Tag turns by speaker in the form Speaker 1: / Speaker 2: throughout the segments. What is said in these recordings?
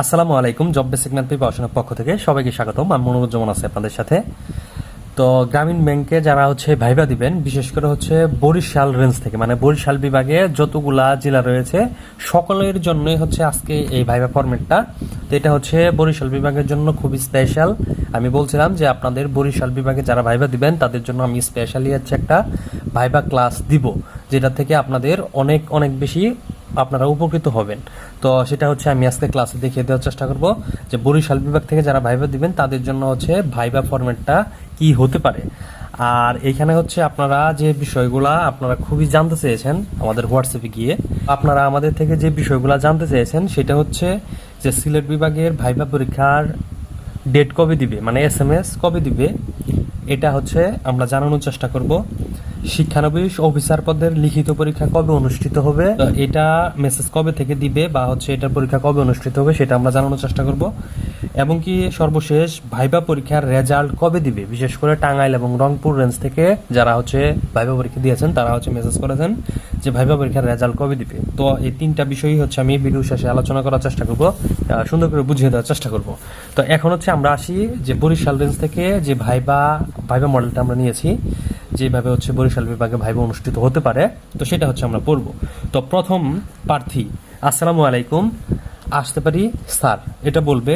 Speaker 1: আসসালামু আলাইকুম job basic math পড়াশোনার পক্ষ থেকে সবাইকে স্বাগতম। আমি মনোরঞ্জন আছে আপনাদের সাথে। তো গ্রামীণ ব্যাংকে যারা হচ্ছে ভাইবা দিবেন, বিশেষ করে হচ্ছে বরিশাল রেঞ্জ থেকে মানে বরিশাল বিভাগে যতগুলা জেলা রয়েছে, সকলের জন্যই হচ্ছে আজকে এই ভাইবা ফরম্যাটটা তো এটা হচ্ছে বরিশাল বিভাগের জন্য খুবই স্পেশাল আমি বলছিলাম যে আপনাদের বরিশাল বিভাগে যারা ভাইবা দিবেন, তাদের জন্য আমি স্পেশালি হচ্ছে একটা ভাইবা ক্লাস দিব, যেটা থেকে আপনাদের অনেক অনেক বেশি আপনারা উপকৃত হবেন। তো সেটা হচ্ছে আমি আজকে ক্লাসে দেখিয়ে দেওয়ার চেষ্টা করব যে বরিশাল বিভাগ থেকে যারা ভাইবা দিবেন, তাদের জন্য হচ্ছে ভাইবা ফরম্যাটটা কি হতে পারে। আর এখানে হচ্ছে আপনারা যে বিষয়গুলা আপনারা খুবই জানতে চেয়েছেন আমাদের হোয়াটসঅ্যাপে গিয়ে, আপনারা আমাদের থেকে যে বিষয়গুলা জানতে চেয়েছেন, সেটা হচ্ছে যে সিলেট বিভাগের ভাইবা পরীক্ষার ডেট কবে দিবে? মানে এস এম এস কবে দিবে? এটা হচ্ছে আমরা জানানোর চেষ্টা করব। শিক্ষানবিশ অফিসার পদের লিখিত পরীক্ষা কবে অনুষ্ঠিত হবে? এটা মেসেজ কবে থেকে দিবে বা হচ্ছে এটার পরীক্ষা কবে অনুষ্ঠিত হবে সেটা আমরা জানানোর চেষ্টা করব। এবং কি সর্বশেষ ভাইবা পরীক্ষার রেজাল্ট কবে দিবে? বিশেষ করে টাঙ্গাইল এবং রংপুর রেঞ্জ থেকে যারা হচ্ছে ভাইবা পরীক্ষা দিয়েছেন তারা হচ্ছে মেসেজ করেছেন যে ভাইবা পরীক্ষার রেজাল্ট কবে দিবে। তো এই তিনটা বিষয়ই হচ্ছে আমি ভিডিও শেষে আলোচনা করার চেষ্টা করব সুন্দর করে বুঝিয়ে দেওয়ার চেষ্টা করব। তো এখন হচ্ছে আমরা আসি যে বরিশাল রেঞ্জ থেকে যে ভাইবা ভাইবা মডেলটা আমরা নিয়েছি যেভাবে হচ্ছে বরিশাল বিভাগে ভাইবা অনুষ্ঠিত হতে পারে, তো সেটা হচ্ছে আমরা পড়ব। তো প্রথম প্রার্থী, আসসালামু আলাইকুম, আসতে পারি স্যার, এটা বলবে,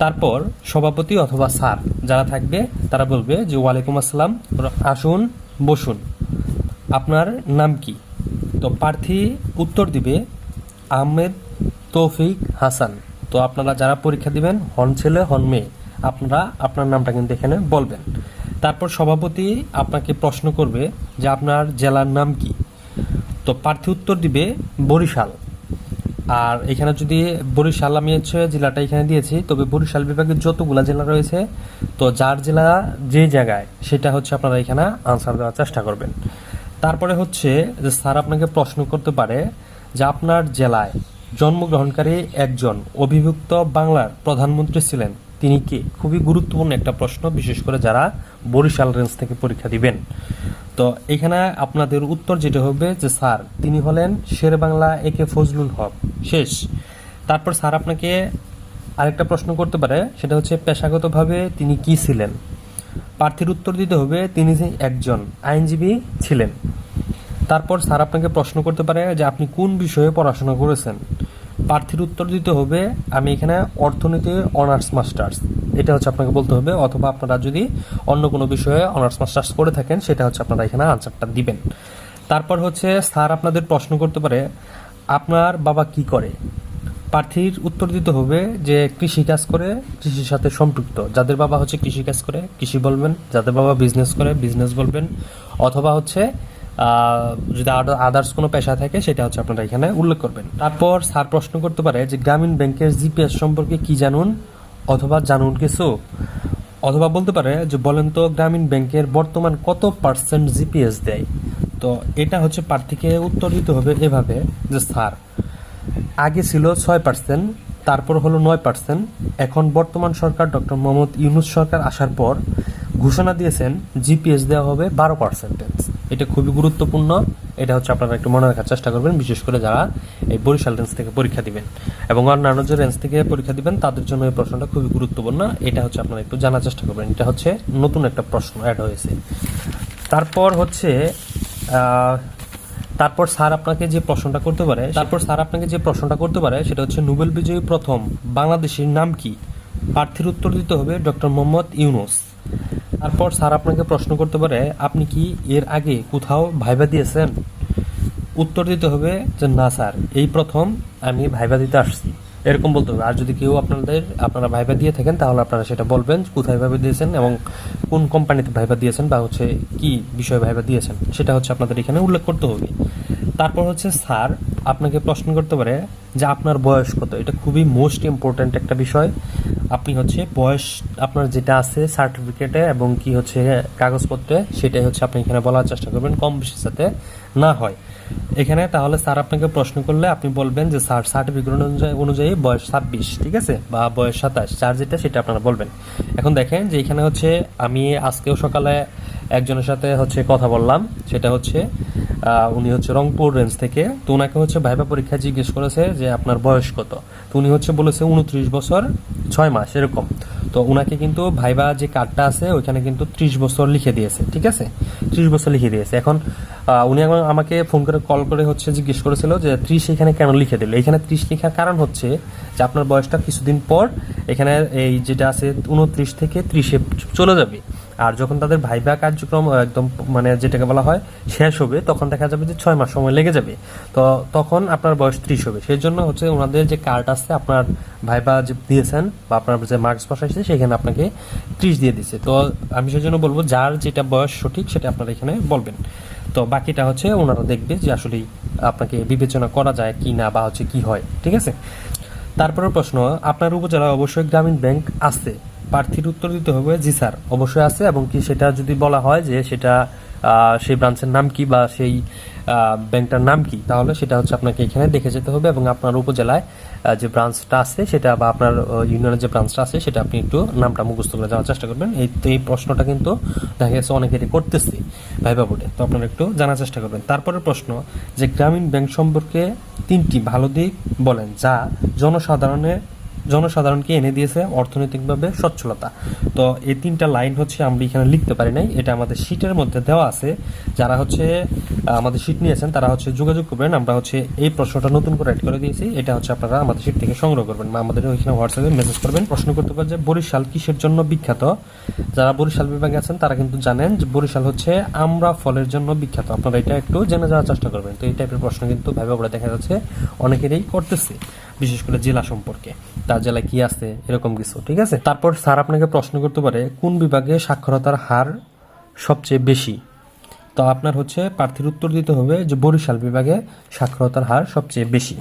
Speaker 1: তারপর সভাপতি অথবা স্যার যারা থাকবে, তারা বলবে যে ওয়ালাইকুম আসসালাম, আসুন, বসুন। আপনার নাম কি? তো প্রার্থী উত্তর দিবে আহমেদ তৌফিক হাসান। তো আপনারা যারা পরীক্ষা দিবেন, হন ছেলে, হন মেয়ে, আপনারা আপনার নামটা কিন্তু এখানে বলবেন। তারপর সভাপতি আপনাকে প্রশ্ন করবে যে আপনার জেলার নাম কি? তো প্রার্থী উত্তর দিবে বরিশাল। আর এখানে যদি বরিশাল, আমি হচ্ছে জেলাটা এখানে দিয়েছি, তবে বরিশাল বিভাগের যতগুলা জেলা রয়েছে, তো যার জেলা যে জায়গায়, সেটা হচ্ছে আপনারা এখানে আনসার দেওয়ার চেষ্টা করবেন। তারপরে হচ্ছে যে স্যার আপনাকে প্রশ্ন করতে পারে যে আপনার জেলায় জন্মগ্রহণকারী একজন অভিভুক্ত বাংলার প্রধানমন্ত্রী ছিলেন। তিনি কে খুবই গুরুত্বপূর্ণ একটা প্রশ্ন, বিশেষ করে যারা বরিশাল রেঞ্জ থেকে পরীক্ষা দিবেন। তো এখানে আপনাদের উত্তর যেটা হবে যে, স্যার, তিনি হলেন শের বাংলা এ কে ফজলুল হক। শেষ। তারপর স্যার আপনাকে আরেকটা প্রশ্ন করতে পারে, সেটা হচ্ছে পেশাগতভাবে তিনি কি ছিলেন? প্রার্থীর উত্তর দিতে হবে, তিনি একজন আইনজীবী ছিলেন। তারপর স্যার আপনাকে প্রশ্ন করতে পারে যে, আপনি কোন বিষয়ে পড়াশোনা করেছেন? প্রার্থীর উত্তর দিতে হবে, আমি এখানে অর্থনীতি অনার্স মাস্টার্স এটা হচ্ছে আপনাকে বলতে হবে, অথবা আপনারা যদি অন্য কোনো বিষয়ে অনার্স মাস্টার্স করে থাকেন, সেটা হচ্ছে আপনারা এখানে আনসারটা দিবেন। তারপর হচ্ছে, স্যার আপনাদের প্রশ্ন করতে পারে, আপনার বাবা কি করে? প্রার্থীর উত্তর দিতে হবে যে, কৃষি কাজ করে, কৃষির সাথে সম্পৃক্ত। যাদের বাবা হচ্ছে কৃষি কাজ করে, কৃষি বলবেন, যাদের বাবা বিজনেস করে বিজনেস বলবেন, অথবা হচ্ছে যদি আদার্স কোনো পেশা থাকে, সেটা হচ্ছে আপনারা এখানে উল্লেখ করবেন। তারপর স্যার প্রশ্ন করতে পারে যে গ্রামীণ ব্যাংকের জিপিএস সম্পর্কে কি জানুন অথবা জানুন কিছু? অথবা বলতে পারে যে বলেন তো গ্রামীণ ব্যাংকের বর্তমান কত পার্সেন্ট জিপিএস দেয়? তো এটা হচ্ছে প্রার্থীকে উত্তর দিতে হবে এভাবে যে স্যার, আগে ছিল ছয় পার্সেন্ট তারপর হলো নয় পার্সেন্ট এখন বর্তমান সরকার ডক্টর মোহাম্মদ ইউনুস সরকার আসার পর ঘোষণা দিয়েছেন জিপিএস দেওয়া হবে বারো পার্সেন্টেজ এটা খুবই গুরুত্বপূর্ণ। এটা হচ্ছে আপনারা একটু মনে রাখার চেষ্টা করবেন, বিশেষ করে যারা এই বরিশাল রেঞ্জ থেকে পরীক্ষা দিবেন। এবং অন্যান্য যে রেঞ্জ থেকে পরীক্ষা দিবেন, তাদের জন্য এই প্রশ্নটা খুবই গুরুত্বপূর্ণ। এটা হচ্ছে আপনারা একটু জানার চেষ্টা করবেন। এটা হচ্ছে নতুন একটা প্রশ্ন অ্যাড হয়েছে। তারপর হচ্ছে তারপর স্যার আপনাকে যে প্রশ্নটা করতে পারে, তারপর স্যার আপনাকে যে প্রশ্নটা করতে পারে, সেটা হচ্ছে নোবেল বিজয়ী প্রথম বাংলাদেশের নাম কি? প্রার্থীর উত্তর দিতে হবে ডক্টর মোহাম্মদ ইউনুস। তারপর স্যার আপনাকে প্রশ্ন করতে পারে, আপনি কি এর আগে কোথাও ভাইবা দিয়েছেন? উত্তর দিতে হবে যে, না, স্যার, এই প্রথম আমি ভাইবা দিতে আসছি। এরকম বলতে হবে। আর যদি কেউ আপনাদের, আপনারা ভাইবা দিয়ে থাকেন, তাহলে আপনারা সেটা বলবেন কোথায় ভাইবা দিয়েছেন এবং কোন কোম্পানিতে ভাইবা দিয়েছেন বা হচ্ছে কি বিষয়ে ভাইবা দিয়েছেন? সেটা হচ্ছে আপনাদের এখানে উল্লেখ করতে হবে। তারপর হচ্ছে, স্যার, আপনাকে প্রশ্ন করতে পারে যে আপনার বয়স কত? এটা খুবই মোস্ট ইম্পর্ট্যান্ট একটা বিষয়। আপনি হচ্ছে বয়স, আপনার যেটা আছে সার্টিফিকেটে এবং কি হচ্ছে কাগজপত্রে, সেটাই হচ্ছে আপনি এখানে বলার চেষ্টা করবেন, কম বেশি যাতে না হয়। এখানে তাহলে স্যার আপনাকে প্রশ্ন করলে আপনি বলবেন যে, স্যার সার্টিফিকেট অনুযায়ী অনুযায়ী বয়স ছাব্বিশ, ঠিক আছে? বা বয়স সাতাশ চার যেটা সেটা আপনারা বলবেন। এখন দেখেন যে এখানে হচ্ছে আমি আজকেও সকালে একজনের সাথে হচ্ছে কথা বললাম, সেটা হচ্ছে উনি হচ্ছে রংপুর রেঞ্জ থেকে। তো ওনাকে হচ্ছে ভাইবা পরীক্ষা জিজ্ঞেস করেছে যে আপনার বয়স কত? তো উনি হচ্ছে বলেছে উনত্রিশ বছর ছয় মাস, এরকম। তো উনাকে কিন্তু ভাইবা যে কার্ডটা আছে, ওইখানে কিন্তু ত্রিশ বছর লিখে দিয়েছে, ঠিক আছে? ত্রিশ বছর লিখে দিয়েছে। এখন উনি আমাকে ফোন করে কল করে হচ্ছে জিজ্ঞেস করেছিল যে ত্রিশ এখানে কেন লিখে দিল? এখানে ত্রিশ লেখার কারণ হচ্ছে যে আপনার বয়সটা কিছুদিন পর এখানে এই যেটা আছে উনত্রিশ থেকে ত্রিশে চলে যাবে। আর যখন তাদের ভাইবা কার্যক্রম একদম মানে যেটাকে বলা হয়, শেষ হবে, তখন দেখা যাবে যে ছয় মাস সময় লেগে যাবে। তো তখন আপনার বয়স ত্রিশ হবে। সেই জন্য হচ্ছে ওনাদের যে কার্ড আছে, আপনার ভাইবা যে দিয়েছেন বা আপনার যে মার্কস বসাইছে, সেখানে আপনাকে ত্রিশ দিয়ে দিচ্ছে তো আমি সেই জন্য বলব, যার যেটা বয়স সঠিক, সেটা আপনারা এখানে বলবেন। তো বাকিটা হচ্ছে ওনারা দেখবে যে আসলে আপনাকে বিবেচনা করা যায় কি না বা হচ্ছে কি হয়। ঠিক আছে? তারপরে প্রশ্ন, আপনার উপজেলায় অবশ্যই গ্রামীণ ব্যাংক আছে। প্রার্থীর উত্তর দিতে হবে, জি স্যার, অবশ্যই আছে এবং কি সেটা যদি বলা হয় যে সেটা সেই ব্রাঞ্চের নাম কি বা সেই ব্যাংকটার নাম কি, তাহলে সেটা হচ্ছে আপনাকে এখানে দেখে যেতে হবে এবং আপনার উপজেলায় যে ব্রাঞ্চটা আছে সেটা বা আপনার ইউনিয়নের যে ব্রাঞ্চটা আছে সেটা আপনি একটু নামটা মুখস্থ করে যাওয়ার চেষ্টা করবেন। এই এই প্রশ্নটা কিন্তু দেখা গেছে অনেকেরই করতেছে ভাইবা বোর্ডে, তো আপনারা একটু জানার চেষ্টা করবেন। তারপরের প্রশ্ন, যে গ্রামীণ ব্যাংক সম্পর্কে তিনটি ভালো দিক বলেন, যা জনসাধারণের জনসাধারণকে এনে দিয়েছে অর্থনৈতিকভাবে সচ্ছলতা। তো এই তিনটা লাইন হচ্ছে আমরা এখানে লিখতে পারি নাই। এটা আমাদের শীটের মধ্যে দেওয়া আছে। যারা হচ্ছে আমাদের শীট নিয়েছেন, তারা হচ্ছে যোগাযোগ করবেন। আমরা হচ্ছে এই প্রশ্নটা নতুন করে অ্যাড করে দিয়েছি। এটা হচ্ছে আপনারা আমাদের শীট থেকে সংগ্রহ করবেন বা আমাদের ওইখানে হোয়াটসঅ্যাপে মেসেজ করবেন। প্রশ্ন করতে পারেন যে বরিশাল কিসের জন্য বিখ্যাত? যারা বরিশাল বিভাগে আছেন, তারা কিন্তু জানেন যে বরিশাল হচ্ছে আমরা ফলের জন্য বিখ্যাত। আপনারা এটা একটু জেনে যাওয়ার চেষ্টা করবেন। তো এই টাইপের প্রশ্ন কিন্তু ভাবে ভাবে দেখা যাচ্ছে, অনেকেরই করতেছে। বিশেষ করে জেলা সম্পর্কে। তার জেলায় কি আছে, এরকম কিছু, ঠিক আছে? তারপর স্যার আপনাকে প্রশ্ন করতে পারে, কোন বিভাগে সাক্ষরতার হার সবচেয়ে বেশি? তো আপনার হচ্ছে প্রার্থীর উত্তর দিতে হবে যে বরিশাল বিভাগে সাক্ষরতার হার সবচেয়ে বেশি।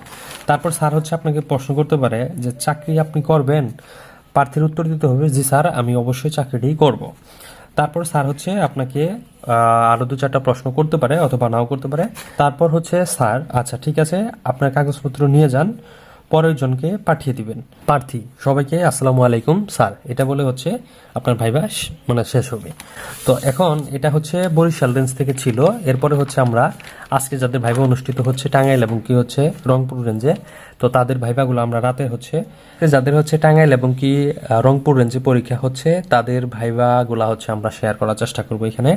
Speaker 1: তারপর স্যার হচ্ছে আপনাকে প্রশ্ন করতে পারে যে চাকরি আপনি করবেন? প্রার্থীর উত্তর দিতে হবে, জি স্যার, আমি অবশ্যই চাকরিটাই করব। তারপর স্যার হচ্ছে আপনাকে আরও দু চারটা প্রশ্ন করতে পারে অথবা নাও করতে পারে। তারপর হচ্ছে স্যার আচ্ছা ঠিক আছে, আপনার কাগজপত্র নিয়ে যান। পরের জনকে পাঠিয়ে দিবেন। প্রার্থী, সবাইকে আসসালামু আলাইকুম, স্যার। এটা বলে হচ্ছে আপনার ভাইবা মানে শেষ হবে। তো এখন এটা হচ্ছে বরিশাল রেঞ্জ থেকে ছিল। এরপরে হচ্ছে আমরা আজকে যাদের ভাইবা অনুষ্ঠিত হচ্ছে টাঙ্গাইল এবং কি হচ্ছে রংপুর রেঞ্জে, তো তাদের ভাইবাগুলো আমরা রাতে হচ্ছে, যাদের হচ্ছে টাঙ্গাইল এবং কি রংপুর রেঞ্জে পরীক্ষা হচ্ছে, তাদের ভাইবাগুলা হচ্ছে আমরা শেয়ার করার চেষ্টা করব এখানে।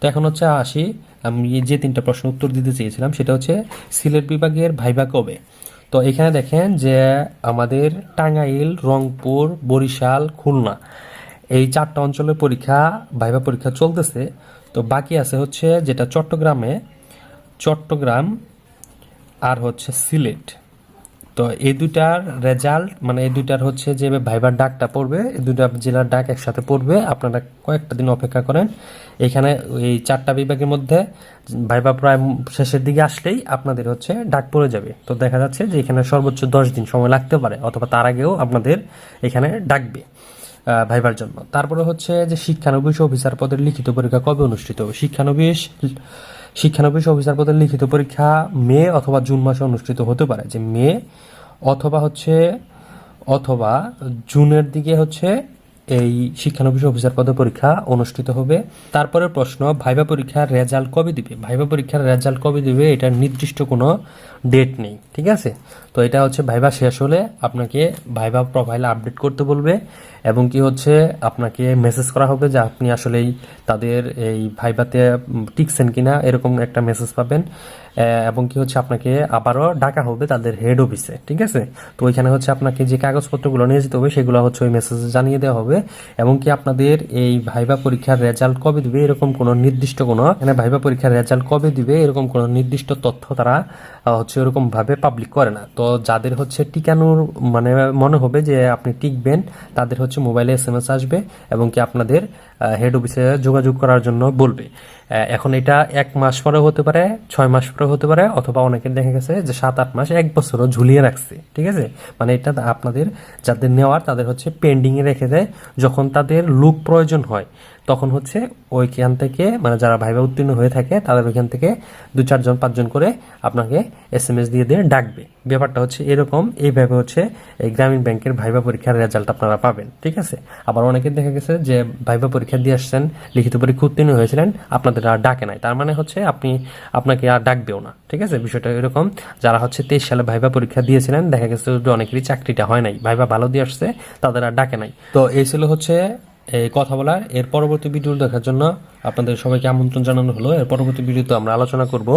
Speaker 1: তো এখন হচ্ছে আসি, আমি যে তিনটা প্রশ্ন উত্তর দিতে চেয়েছিলাম, সেটা হচ্ছে সিলেট বিভাগের ভাইবা কবে? তো এখানে দেখেন যে আমাদের টাঙ্গাইল, রংপুর, বরিশাল, খুলনা এই চারটা অঞ্চলের পরীক্ষা ভাইবা পরীক্ষা চলতেছে। তো বাকি আছে হচ্ছে যেটা চট্টগ্রামে, চট্টগ্রাম আর হচ্ছে সিলেট। তো এই দুটার রেজাল্ট মানে এই দুটার হচ্ছে যে ভাইবার ডাকটা পড়বে, এই দুটা জেলার ডাক একসাথে পড়বে। আপনারা কয়েকটা দিন অপেক্ষা করেন। এখানে এই চারটা বিভাগের মধ্যে ভাইবা প্রায় শেষের দিকে আসলেই আপনাদের হচ্ছে ডাক পড়ে যাবে। তো দেখা যাচ্ছে যে এখানে সর্বোচ্চ দশ দিন সময় লাগতে পারে, অথবা তার আগেও আপনাদের এখানে ডাকবে ভাইবার জন্য। তারপরে হচ্ছে যে শিক্ষানবিশ অফিসার পদের লিখিত পরীক্ষা কবে অনুষ্ঠিত শিক্ষানবিশ শিক্ষানবিশ অফিসার পদের লিখিত পরীক্ষা মে অথবা জুন মাসে অনুষ্ঠিত হতে পারে। যে মে অথবা হচ্ছে, অথবা জুনের দিকে হচ্ছে এই শিক্ষানবিশ অফিসার পদের পরীক্ষা অনুষ্ঠিত হবে। তারপরে প্রশ্ন ভাইবা পরীক্ষার রেজাল্ট কবে দিবে? ভাইবা পরীক্ষার রেজাল্ট কবে দিবে এটার নির্দিষ্ট কোনো ডেট নেই, ঠিক আছে? তো এটা হচ্ছে ভাইবা শেষ হলে আপনাকে ভাইবা প্রোফাইল আপডেট করতে বলবে। এবং কি হচ্ছে, আপনাকে মেসেজ করা হবে যে আপনি আসলেই তাদের এই ভাইবাতে টিকছেন কিনা, এরকম একটা মেসেজ পাবেন। এবং কি হচ্ছে, আপনাকে আবারও ডাকা হবে তাদের হেড অফিসে ঠিক আছে? তো ওইখানে হচ্ছে আপনাকে যে কাগজপত্রগুলো নিয়ে যেতে হবে, সেগুলো হচ্ছে ওই মেসেজে জানিয়ে দেওয়া হবে। এবং কি আপনাদের এই ভাইবা পরীক্ষার রেজাল্ট কবে দিবে, এরকম কোনো নির্দিষ্ট কোনো মানে ভাইবা পরীক্ষার রেজাল্ট কবে দিবে, এরকম কোনো নির্দিষ্ট তথ্য তারা হচ্ছে ওরকম ভাবে পাবলিক করে না। তো যাদের হচ্ছে টিকানোর মানে মনে হবে যে আপনি টিকবেন, তাদের হচ্ছে মোবাইলে এস এম এস আসবে এবং কি আপনাদের হেড অফিসে যোগাযোগ করার জন্য বলবে। এখন এটা এক মাস পরে হতে পারে, ছয় মাস পরে হতে পারে, অথবা অনেকের দেখা গেছে যে সাত, আট মাস এক বছরও ঝুলিয়ে রাখছে, ঠিক আছে? মানে এটা আপনাদের যাদের নেওয়ার, তাদের হচ্ছে পেন্ডিংয়ে রেখে দেয়। যখন তাদের লুক প্রয়োজন হয়, তখন হচ্ছে ওইখান থেকে মানে যারা ভাইবা উত্তীর্ণ হয়ে থাকে, তাদের ওইখান থেকে দু চারজন, পাঁচজন করে আপনাকে এস এম এস দিয়ে দিয়ে ডাকবে। ব্যাপারটা হচ্ছে এরকম। এইভাবে হচ্ছে এই গ্রামীণ ব্যাংকের ভাইবা পরীক্ষার রেজাল্ট আপনারা পাবেন। ঠিক আছে? আবার অনেকে দেখা গেছে যে ভাইবা পরীক্ষা দিয়ে আসছেন, লিখিত পরীক্ষা উত্তীর্ণ হয়েছিলেন, আপনাদের আর ডাকে নাই। তার মানে হচ্ছে আপনি, আপনাকে আর ডাকবেও না, ঠিক আছে? বিষয়টা এরকম। যারা হচ্ছে তেইশ সালে ভাইবা পরীক্ষা দিয়েছিলেন, দেখা গেছে অনেকেরই চাকরিটা হয় নাই। ভাইবা ভালো দিয়ে আসছে, তাদের আর ডাকে নাই। তো এই ছিল হচ্ছে এই কথা বলার। এর পরবর্তী ভিডিও দেখার জন্য আপনাদের সবাইকে আমন্ত্রণ জানানো হলো। এর পরবর্তী ভিডিওতে আমরা আলোচনা করব।